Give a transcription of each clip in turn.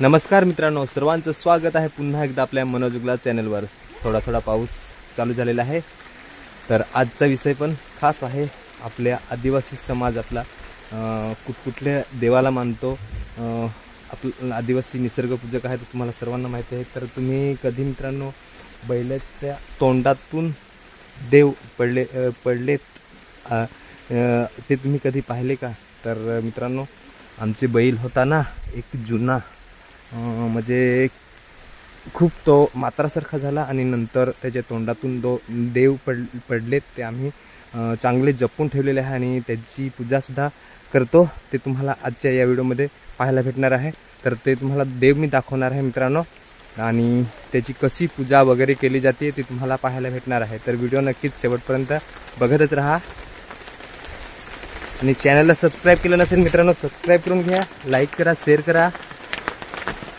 नमस्कार मित्रांनो सर्वांचं स्वागत आहे पुन्हा एकदा आपल्या मनोजुगला चॅनलवर. थोडा थोडा पाऊस चालू झालेला आहे. तर आजचा विषय पण खास आहे. आपल्या आदिवासी समाज आपला कुठकुठल्या देवाला मानतो. आप आपलं आदिवासी निसर्गपूजक आहे तर तुम्हाला सर्वांना माहिती आहे. तर तुम्ही कधी मित्रांनो बैलाच्या तोंडातून देव पडले पडलेत? ते तुम्ही कधी पाहिले का? तर मित्रांनो आमचे बैल होता ना एक जुना म्हणजे खूप तो मात्रासारखा झाला आणि नंतर त्याच्या तोंडातून दो देव पड पडलेत. ते आम्ही चांगले जपून ठेवलेले आहे आणि त्याची पूजासुद्धा करतो. ते तुम्हाला आजच्या या व्हिडिओमध्ये पाहायला भेटणार आहे. तर ते तुम्हाला देव मी दाखवणार आहे मित्रांनो. आणि त्याची कशी पूजा वगैरे केली जाते ते तुम्हाला पाहायला भेटणार आहे. तर व्हिडिओ नक्कीच शेवटपर्यंत बघतच राहा. आणि चॅनलला सबस्क्राईब केलं नसेल मित्रांनो सबस्क्राईब करून घ्या लाईक करा शेअर करा.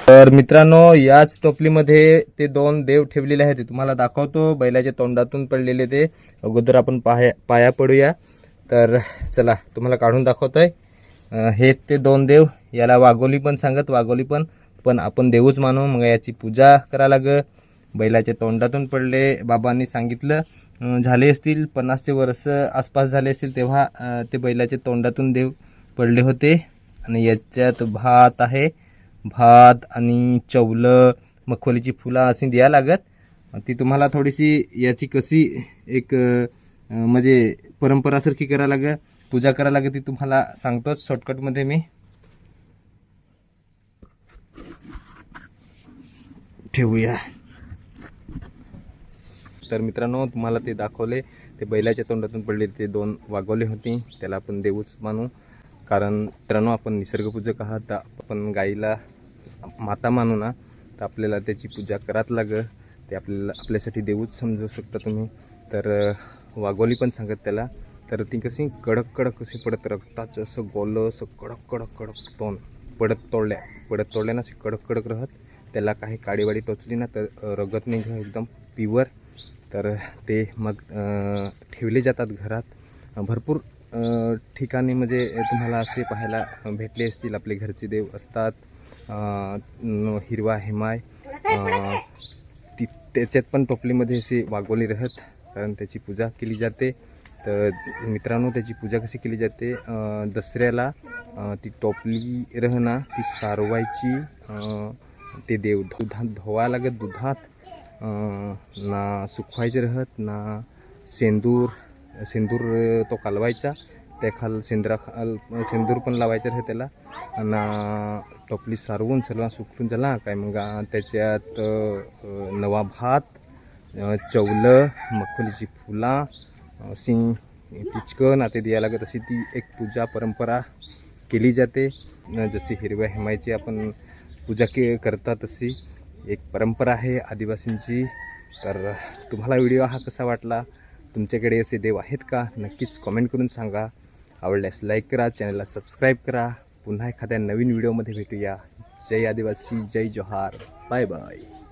तर मित्रांनो याच टोपलीमध्ये ते दोन देव ठेवलेले आहेत. ते तुम्हाला दाखवतो. बैलाच्या तोंडातून पडलेले ते. अगोदर आपण पाया पाया पडूया. तर चला तुम्हाला काढून दाखवतोय. आहे हे ते दोन देव. याला वाघोली पण सांगत वाघोली पण. पण आपण देवच मानू. मग याची पूजा करा लाग बैलाच्या तोंडातून पडले. बाबांनी सांगितलं झाले असतील पन्नासचे वर्ष आसपास झाले असतील तेव्हा ते बैलाच्या तोंडातून देव पडले होते. आणि याच्यात भात आहे. भात आणि चवलं मखवलीची फुलं अशी द्या लागत. ती तुम्हाला थोडीशी याची कशी एक म्हणजे परंपरासारखी करा लागत पूजा करा लागत ती तुम्हाला सांगतोच शॉर्टकटमध्ये मी. ठेवूया. तर मित्रांनो तुम्हाला ते दाखवले ते बैलाच्या तोंडातून पडले ते दोन वागवले होते त्याला आपण देऊच मानू. कारण मित्रांनो आपण निसर्गपूजक आहात आपण गाईला माता मानू ना तर आपल्याला त्याची पूजा करात लाग ते आपल्याला आपल्यासाठी देऊच समजू शकता तुम्ही. तर वाघोली पण सांगत त्याला. तर ती कशी कडक कडक कशी पडत रक्ताचं असं गोलं असं कडक कडक कडक तोंड. पडत तोडल्या पडत तोडल्या ना अशी कडक कडक राहत त्याला काही काडीवाडी टोचली ना तर रगत निघ एकदम पिवर तर ते मग ठेवले जातात घरात. भरपूर ठिकाणी म्हणजे तुम्हाला असे पाहायला भेटले असतील. आपले घरचे देव असतात. हिरवा हिमाय ती त्याच्यात पण टोपलीमध्ये असे वागोली राहत कारण त्याची पूजा केली जाते. तर मित्रांनो त्याची पूजा कशी केली जाते? दसऱ्याला ती टोपली रह ना ती सारवायची ते देव दुधात धुवा लागत दुधात. ना सुकवायचे राहत ना सेंदूर सेंदूर तो कालवायचा. त्याखाल सिंदरा खाल सेंदूर पण लावायचं राहत त्याला. आणि टोपली सारवून सर्व सुकून झाला काय मग त्याच्यात नवा भात चवलं मखोलीची फुला अशी टिचकं नाते द्यायला लागत अशी ती एक पूजा परंपरा केली जाते. जशी हिरव्या हेमायची आपण पूजा के करतात तशी एक परंपरा आहे आदिवासींची. तर तुम्हाला व्हिडिओ हा कसा वाटला? तुमच्याकडे असे देव आहेत का? नक्कीच कमेंट करून सांगा. आवडल्यास लाईक करा चॅनलला सबस्क्राईब करा. पुन्हा एखाद्या नवीन व्हिडिओमध्ये भेटूया. जय आदिवासी जय जोहार. Bye bye